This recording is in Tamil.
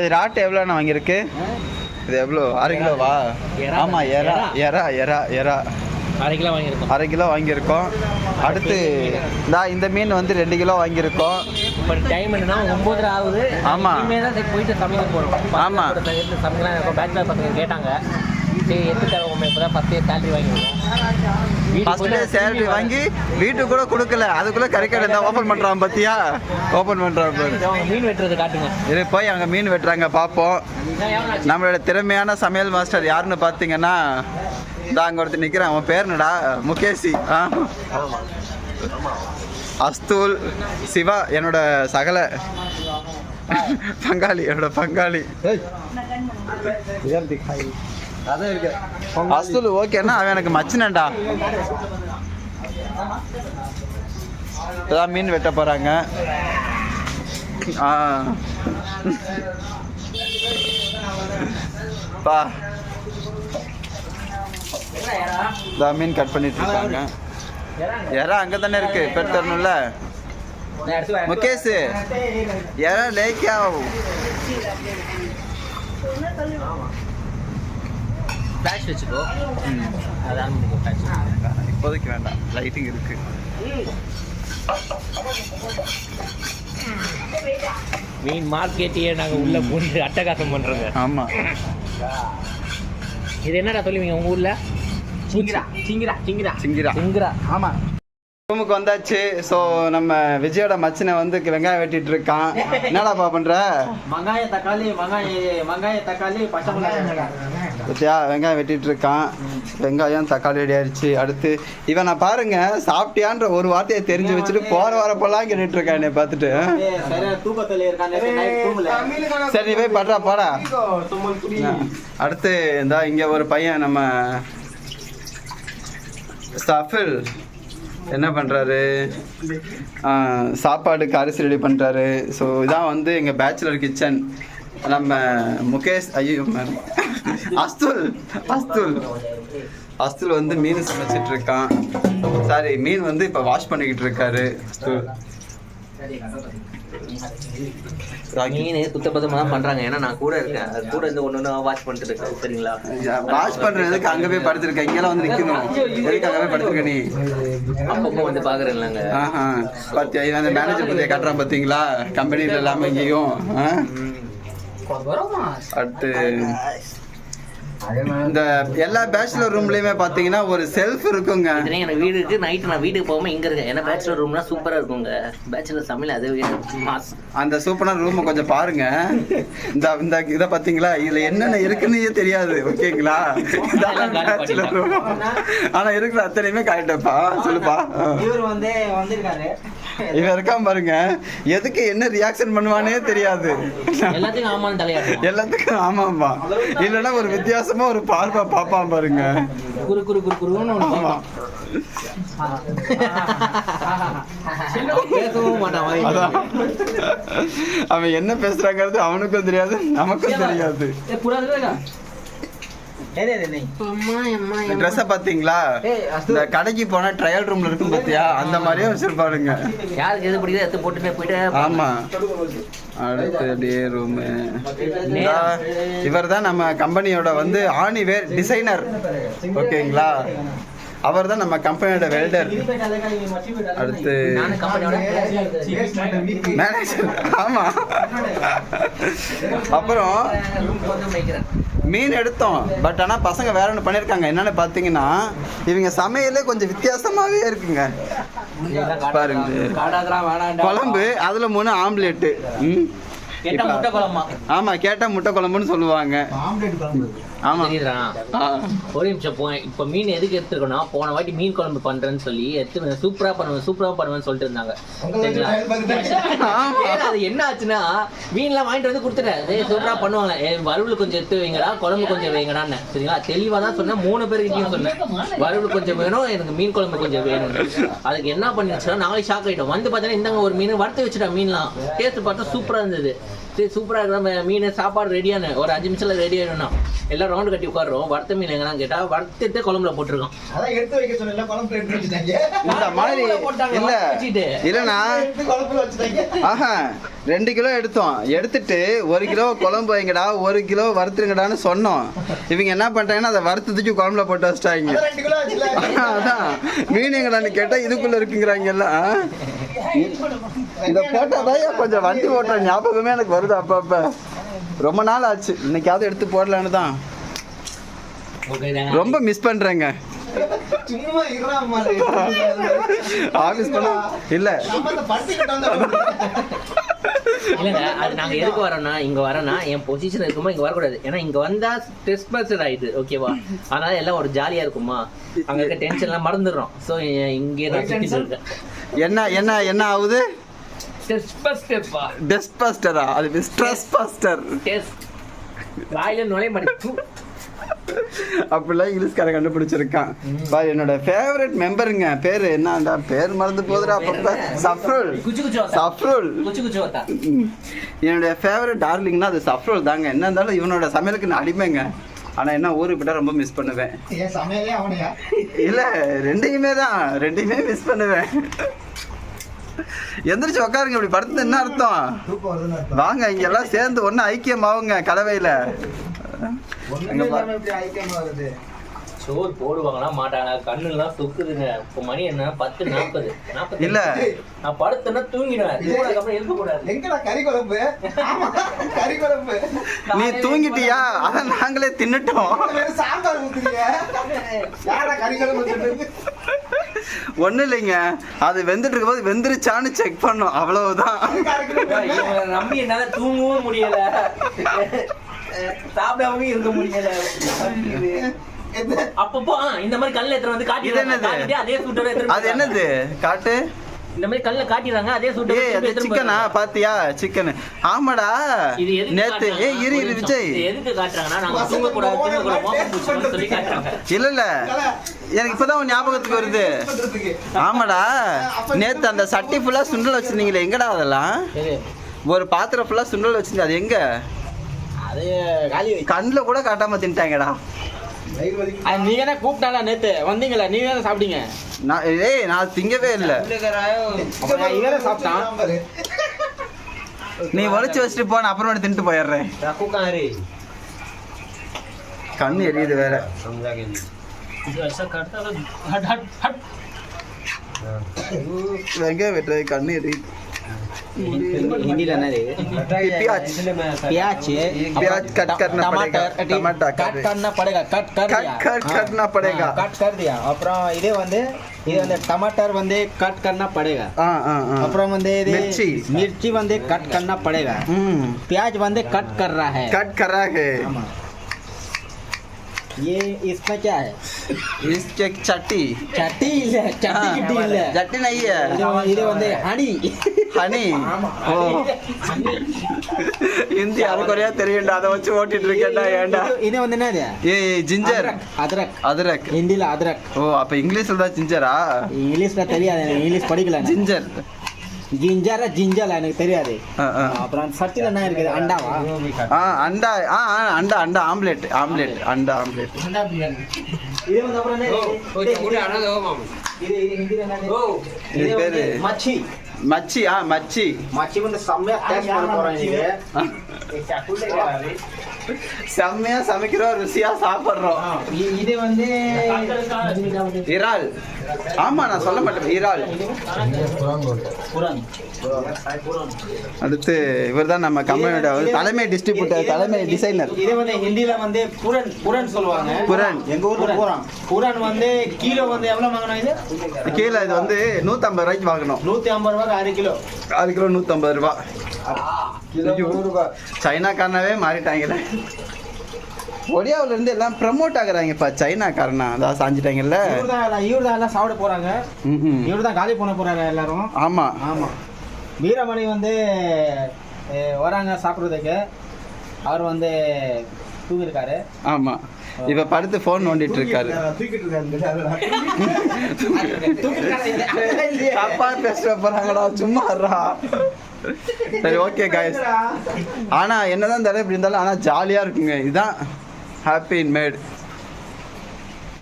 இது ராட்டு எவ்வளோண்ணா வாங்கியிருக்கு? இது எவ்வளோ அரை கிலோவா. ஆமாம் எறா. எறா. எறா எறா அரை கிலோ வாங்கியிருக்கோம். அரை கிலோ வாங்கியிருக்கோம். அடுத்து இந்தா இந்த மீன் வந்து ரெண்டு கிலோ வாங்கியிருக்கோம். இப்போ டைம் என்னன்னா ஒம்பது ஆகுது. ஆமா. இனிமேல் தான் சரி போயிட்டு சமைக்க போகிறோம் ஆமா. சமைக்கலாம் பேச்சுலர் பசங்க கேட்டாங்க. சரி எட்டு தருவோம் இப்போ தான் ஃபஸ்ட்டே சேலரி வாங்கி வீட்டுக்கு கூட கொடுக்கல. அதுக்குள்ளே கறிக்கடை தான் ஓப்பன் பண்ணுறான் பார்த்தியா ஓப்பன் பண்ணுறான் பாரு. அவங்க மீன் வெட்டுறது காட்டுங்க. இது போய் அங்கே மீன் வெட்டுறாங்க பார்ப்போம் நம்மளோட திறமையான சமையல் மாஸ்டர் யாருன்னு பார்த்தீங்கன்னா அங்கே ஒருத்தர் நிற்கிறான் அவன் பேர் என்னடா? முகேஷி. ஆ? அஸ்தூல் சிவா என்னோட சகல பங்காளி. என்னோட பங்காளி அஸ்தூல் ஓகேன்னா அவன் எனக்கு மச்சினண்டா இதான் மீன் வெட்ட போறாங்க. ஆ. பா. இதான் மீன் கட் பண்ணிட்டு இருக்காங்க. எறா அங்கே தானே இருக்கு பெட் தரணும்ல முகேஷ் எறா லேக்கியா பேட்ச் வச்சுக்கோ. அதான் பேட்ச் இப்போதைக்கு வேண்டாம். லைட்டிங் இருக்கு. மீன் மார்க்கெட்டையே நாங்கள் உள்ள பூண்டு அட்டகாசம் பண்ணுறோங்க ஆமா. இது என்னடா சொல்லுவீங்க உங்கள் ஊரில்? சிங்கிரா சிங்கிரா சிங்கிரா. சிங்கிரா. சிங்கிரா ஆமாம் ரூமுக்கு வந்தாச்சு. ஸோ நம்ம விஜயோட மச்சினை வந்து வெங்காயம் வெட்டிட்டு இருக்கான். என்னடாப்பா பண்ற? வெங்காய தக்காளி வெங்காய வெங்காய தக்காளி பச்சை மிளகாய். பத்தியா வெங்காயம் வெட்டிட்டு இருக்கான் வெங்காயம் தக்காளி ரெடி ஆயிடுச்சு அடுத்து இவன் நான் பாருங்க சாப்பிட்டியான்ற ஒரு வார்த்தையை தெரிஞ்சு வச்சுட்டு போற வரப்பெல்லாம் கேட்டுட்டு இருக்கான் என்னை பார்த்துட்டு. சரி நீ போய் படுறா போடா. அடுத்து இந்த இங்க ஒரு பையன் நம்ம சஃபில் என்ன பண்றாரு? ஆ, சாப்பாடுக்கு அரிசி ரெடி பண்றாரு. ஸோ இதான் வந்து எங்க பேச்சுலர் கிச்சன் நம்ம முகேஷ் ஐயோ மேம் அஸ்துல் அஸ்துல். அஸ்துல் வந்து மீன் சமைச்சிட்டு இருக்கான் சாரி மீன் வந்து இப்போ வாஷ் பண்ணிக்கிட்டு இருக்காரு அஸ்துல் மீன் குத்தப்பதமாக தான் பண்ணுறாங்க ஏன்னா நான் கூட இருக்கேன். அது கூட இருந்து ஒன்று ஒன்று வாட்ச் பண்ணிட்டு இருக்கேன் சரிங்களா? வாஷ் பண்றதுக்கு அங்க போய் படுத்திருக்க. இங்கெல்லாம் வந்து நிக்கணும். எதுக்கு அங்க போய் படுத்திருக்க நீ? அப்பப்போ வந்து பார்க்குறேன்லங்க ஆஹா. பாத்தியா இவன் அந்த மேனேஜர் பத்தியா காட்டுறான் பாத்தீங்களா? கம்பெனில இல்லாம இங்கேயும்? அடுத்து இந்த எல்லா பேச்சுலர் ரூம்லயுமே பாத்தீங்கன்னா ஒரு செல்ஃப் இருக்குங்க. எனக்கு வீடு இருக்கு நைட்டு நான் வீட்டுக்கு போகாம இங்க இருக்கேன். ஏன்னா பேச்சுலர் ரூம்னா சூப்பரா இருக்குங்க. பேச்சுலர் சமையல் அதை மாஸ் அந்த சூப்பரான ரூமை கொஞ்சம் பாருங்க. இந்த இந்த இதை பாத்தீங்களா? இதுல என்னென்ன இருக்குன்னே தெரியாது. ஓகேங்களா. ஆனா இருக்கிற அத்தனையுமே கரெக்டாப்பா சொல்லுப்பா. இவர் வந்து வந்திருக்காரு. இவன் இருக்கான் பாருங்க. எதுக்கு என்ன ரியாக்ஷன் பண்ணுவானே தெரியாது. எல்லாத்துக்கும் ஆமாம்பா இல்லைன்னா ஒரு வித்தியாசமா ஒரு பார்வை பாப்பான் பாருங்க. குரு குரு குரு குருன்னு வாய். அதான். அவன் என்ன பேசுறாங்கிறது அவனுக்கும் தெரியாது நமக்கும் தெரியாது. ட்ரெஸ்ஸை பாத்தீங்களா. இந்த கடைக்கு போனா ட்ரையல் ரூம்ல இருக்கும் பாத்தியா? அந்த மாதிரியே வச்சிருப்பாருங்க யாருக்கு எது பிடிக்குதோ எடுத்து போட்டுட்டு போயிட்டு ஆமா. அடுத்து டே ரூம் இவர் தான் நம்ம கம்பெனியோட வந்து ஆணிவேர் டிசைனர் ஓகேங்களா? அவர் தான் நம்ம கம்பெனியோட வெல்டர் அடுத்து மேனேஜர் ஆமா. அப்புறம் மீன் எடுத்தோம். பட் ஆனா பசங்க வேற ஒன்று பண்ணியிருக்காங்க என்னன்னு பார்த்தீங்கன்னா இவங்க சமையலே கொஞ்சம் வித்தியாசமாவே இருக்குங்க. பாருங்க. குழம்பு அதுல மூணு ஆம்லெட்டு. ம். கேட்டா முட்டை குழம்பா? ஆமா கேட்டா முட்டை குழம்புன்னு சொல்லுவாங்க. ஆமா. ஒரு நிமிஷம் போ இப்போ மீன் எதுக்கு எடுத்துருக்கோம்னா போன வாட்டி மீன் குழம்பு பண்றேன்னு சொல்லி எடுத்து சூப்பரா பண்ணுவேன் சூப்பரா பண்ணுவேன்னு சொல்லிட்டு இருந்தாங்க. அது என்ன ஆச்சுன்னா மீன்லாம் வாங்கிட்டு வந்து கொடுத்துட்டேன். சூப்பரா பண்ணுவாங்க. வறுவல் கொஞ்சம் எடுத்து வைங்கடா குழம்பு கொஞ்சம் வைங்கடான்னு. சரிங்களா? தெளிவா தான் சொன்னேன். மூணு பேருக்கிட்டையும் சொன்னேன். வறுவல் கொஞ்சம் வேணும் எனக்கு மீன் குழம்பு கொஞ்சம் வேணும். அதுக்கு என்ன பண்ணிடுச்சுன்னா நாளைக்கு ஷாக் ஆயிட்டோம். வந்து பார்த்தீங்கன்னா இந்தாங்க ஒரு மீன் வறுத்து வச்சுட்டா மீன்லாம். டேஸ்ட் பார்த்தா சூப்பரா இருந்தது. சரி சூப்பரா இருக்கிற மீன் சாப்பாடு ரெடியான ஒரு அஞ்சு நிமிஷத்துல ரெடி ஆயிடும் எல்லாம் ரவுண்டு கட்டி உட்காடுறோம் வறுத்த மீன் எங்கன்னா கேட்டா வறுத்துட்டு குழம்புல போட்டிருக்கோம். அதான் எடுத்து வைக்க சொன்னேன்ல, குழம்புல எடுத்து வச்சுட்டாங்க. இந்த மாதிரி இல்ல. இல்லண்ணா. எடுத்து குழம்புல வச்சுட்டாங்க. ஆஹா ரெண்டு கிலோ எடுத்தோம். எடுத்துட்டு ஒரு கிலோ குழம்பு வைங்கடா ஒரு கிலோ வறுத்துருங்கடான்னு சொன்னோம். இவங்க என்ன பண்ணிட்டாங்கன்னா அதை வறுத்து தூக்கி குழம்புல போட்டு வச்சிட்டாங்க. அதான் மீன் எங்கடான்னு கேட்டா இதுக்குள்ள இருக்குங்கிறாங்க இத போட்டாதான் கொஞ்சம் வண்டி ஓட்டுற ஞாபகமே எனக்கு வருது அப்பப்ப. ரொம்ப நாள் ஆச்சு. இன்னைக்காவது எடுத்து போடலான்னு தான். ரொம்ப மிஸ் பண்றேங்க. ஆபீஸ் பண்ண இல்ல. இல்லைங்க அது நாங்க எதுக்கு வரோம்னா இங்க வரோம்னா என் பொசிஷன் இருக்குமா இங்க வரக்கூடாது. ஏன்னா இங்க வந்தா ஸ்ட்ரெஸ் பஸ்டர் ஆயிடுது ஓகேவா அதனால எல்லாம் ஒரு ஜாலியா இருக்குமா? அங்க இருக்க டென்ஷன் எல்லாம் மறந்துடுறோம். சோ இங்கே நான் என்ன என்ன என்ன ஆகுது? ஸ்ட்ரெஸ் பஸ்டர்ப்பா டெஸ்ட் பஸ்டரா அது ஸ்ட்ரெஸ் பஸ்டர் வாயில நுழைய மாட்டேன். அப்படிலாம் இங்கிலீஷ்காரன் கண்டுபிடிச்சிருக்கான். பா என்னோட ஃபேவரட் மெம்பருங்க பேரு என்னடா பேர் மறந்து போகுதுடா அப்பப்ப. சஃப்ருல் குச்சி குச்சி வத்தா. சஃப்ருல். என்னுடைய ஃபேவரட் டார்லிங்னா அது சஃப்ருல் தாங்க. என்ன இருந்தாலும் இவனோட சமையலுக்கு நான் அடிமைங்க. ஆனா என்ன ஊருக்கு போயிட்டா ரொம்ப மிஸ் பண்ணுவேன். இல்ல ரெண்டையுமே தான். ரெண்டையுமே மிஸ் பண்ணுவேன். எந்திரிச்சு உட்காருங்க இப்படி படுத்து என்ன அர்த்தம். வாங்க இங்க எல்லாம் சேர்ந்து கலவையில. இப்படி ஐக்கியமா வருது. சோறு போடுவாங்களா? மாட்டாங்களா? கண்ணுலாம் சொக்குதுங்க. இப்போ மணி என்ன? பத்து நாற்பது நாற்பது இல்ல. நான் படுத்தேன்னா தூங்கிடுவேன். அப்புறம் எழுப்ப கூடாது. எங்கடா கறி குழம்பு? ஆமா, கறி குழம்பு. நீ தூங்கிட்டியா? அதான் நாங்களே தின்னுட்டோம். சாம்பார் ஊத்துறீங்க? யாரா கறி குழம்பு ஒண்ணும் இல்லைங்க. அது வெந்துட்டு இருக்கும்போது வெந்துருச்சான்னு செக் பண்ணோம். அவ்வளவுதான். நம்பி என்னால தூங்கவும் முடியல. சாப்பிடாம இருக்க முடியல? அப்பப்போ இந்த மாதிரி கல்ல எடுத்து வந்து? காட்டிட்டு அதே சூட்டோட அது என்னது? காட்டு? இந்த மாதிரி கல்ல காட்டிடுறாங்க அதே சூட்டோட ஏய் அது எடுத்துட்டு சிக்கனா. பாத்தியா? சிக்கன் ஆமாடா. இது நேத்து ஏய் இரு ஒரு இரு. விஜய் எதுக்கு காட்டுறாங்கன்னா நாங்க தூங்க கூடாது தூங்க கூடாது மோப்பம் பிடிச்சோம்னு சொல்லி காட்டுறாங்க. இல்ல இல்ல. எனக்கு இப்பதான் உன் ஞாபகத்துக்கு வருது. ஆமாடா. நேத்து அந்த சட்டி ஃபுல்லா சுண்டல் வச்சிருந்தீங்களே எங்கடா அதெல்லாம்? ஒரு பாத்திரம் ஃபுல்லா சுண்டல் வச்சிருந்தீங்க அது எங்க? அது காலி. கண்ணுல கூட காட்டாம தின்ட்டாங்கடா. நீங்க என்ன கூப்பிட்டால நேத்து? வந்தீங்களா? நீங்க தானே சாப்பிட்டீங்க. நான் ஏய் நான் திங்கவே இல்ல. நான் இவரே சாப்பிட்டான். நீ ஒளிச்சு வச்சுட்டு போன அப்புறம் தின்ட்டு போயிடுறேன். கண்ணு எரியுது வேற. வெங்காயம் வெட்டுறது கண்ணு எரியுது. हिंदी लेना रे प्याज प्याज प्याज कट करना पड़ेगा, टमाटर टमाटर कट कर- करना पड़ेगा कट कर कट दिया कट करना पड़ेगा கட் कर दिया அப்புறம் இதே வந்து இது வந்து டமாட்டர் வந்து கட் करना पड़ेगा ஆ ஆ ஆ அப்புறம் வந்து இது मिर्ची। मिर्ची வந்து कट करना पड़ेगा ம் प्याज வந்து कट कर रहा है कट करा है ஆமா ये इसमें क्या है इसके चट्टी சட்டி இல்ல சட்டி கிட்டி இல்ல चट्टी नहीं है இது வந்து- இது வந்து ஹனி ஹனி ஓ ஹிந்தி அரைக்குறையா தெரியும்டா அதை வச்சு ஓட்டிட்டு இருக்கேன்டா ஏன்டா இது வந்து என்னது ஏய் ஜிஞ்சர் அதரக் அதரக் ஹிந்தில அதரக் ஓ அப்ப இங்கிலீஷ்ல தான் ஜிஞ்சரா இங்கிலீஷ்ல தெரியாது எனக்கு இங்கிலீஷ் படிக்கல நான். ஜிஞ்சர் ஜிஞ்சரா ஜிஞ்சலா எனக்கு தெரியாது. ஆ, ஆ. அப்புறம் சட்டில என்ன இருக்குது? அண்டாவா? ஆ அண்டா ஆ ஆ, அண்டா அண்டா ஆம்லெட் ஆம்லெட் அண்டா ஆம்லெட். இது வந்து அப்புறம் என்ன? இது இது பேரு? மச்சி. மச்சி ஆ மச்சி. மச்சி வந்து செம்மையா டேஸ்ட் பண்ண இன்னைக்கு செம்மையா சமைக்கிறோம் ருசியா சாப்பிடுறோம். இது வந்து இறால். ஆமா நான் சொல்ல மாட்டேன் இறால். அடுத்து இவர்தான் நம்ம கம்பெனியோட தலைமை டிஸ்ட்ரிபியூட்டர் தலைமை டிசைனர் இது வந்து ஹிந்தில வந்து புரன் புரன் சொல்லுவாங்க. புரன். எங்க ஊர்ல புரான். புரான் வந்து கிலோ வந்து எவ்வளவு வாங்கணும் இது? கீழே இது வந்து நூத்தம்பது ரூபாய்க்கு வாங்கணும். நூத்தி ஐம்பது ரூபாய்க்கு அரை கிலோ. அரை கிலோ நூத்தம்பது ரூபா. சைனாக்காரனாவே மாறிட்டாங்கல்ல ஒடியாவுல இருந்து எல்லாம் ப்ரமோட் ஆகுறாங்கப்பா சைனாக்காரனா. அதான் சாஞ்சிட்டாங்கல்ல. இவர் தான் இவர் தான் எல்லாம் சாப்பிட போறாங்க. ம்ஹும். இவர் தான் காலி பண்ண போறாங்க எல்லாரும். ஆமா. ஆமா. வீரமணி வந்து வராங்க சாப்பிட்றதுக்கு. அவர் வந்து தூங்கிருக்காரு ஆமா. இப்ப படுத்து போன் நோண்டிட்டு இருக்காரு. தூக்கிட்டு இருக்காரு. தப்பா பேச போறாங்கடா சும்மா இருடா. சரி ஓகே காய்ஸ் ஆனால் என்னதான் தலை இப்படி இருந்தாலும் ஆனால் ஜாலியாக இருக்குங்க. இதுதான் ஹாப்பி இன் மேட்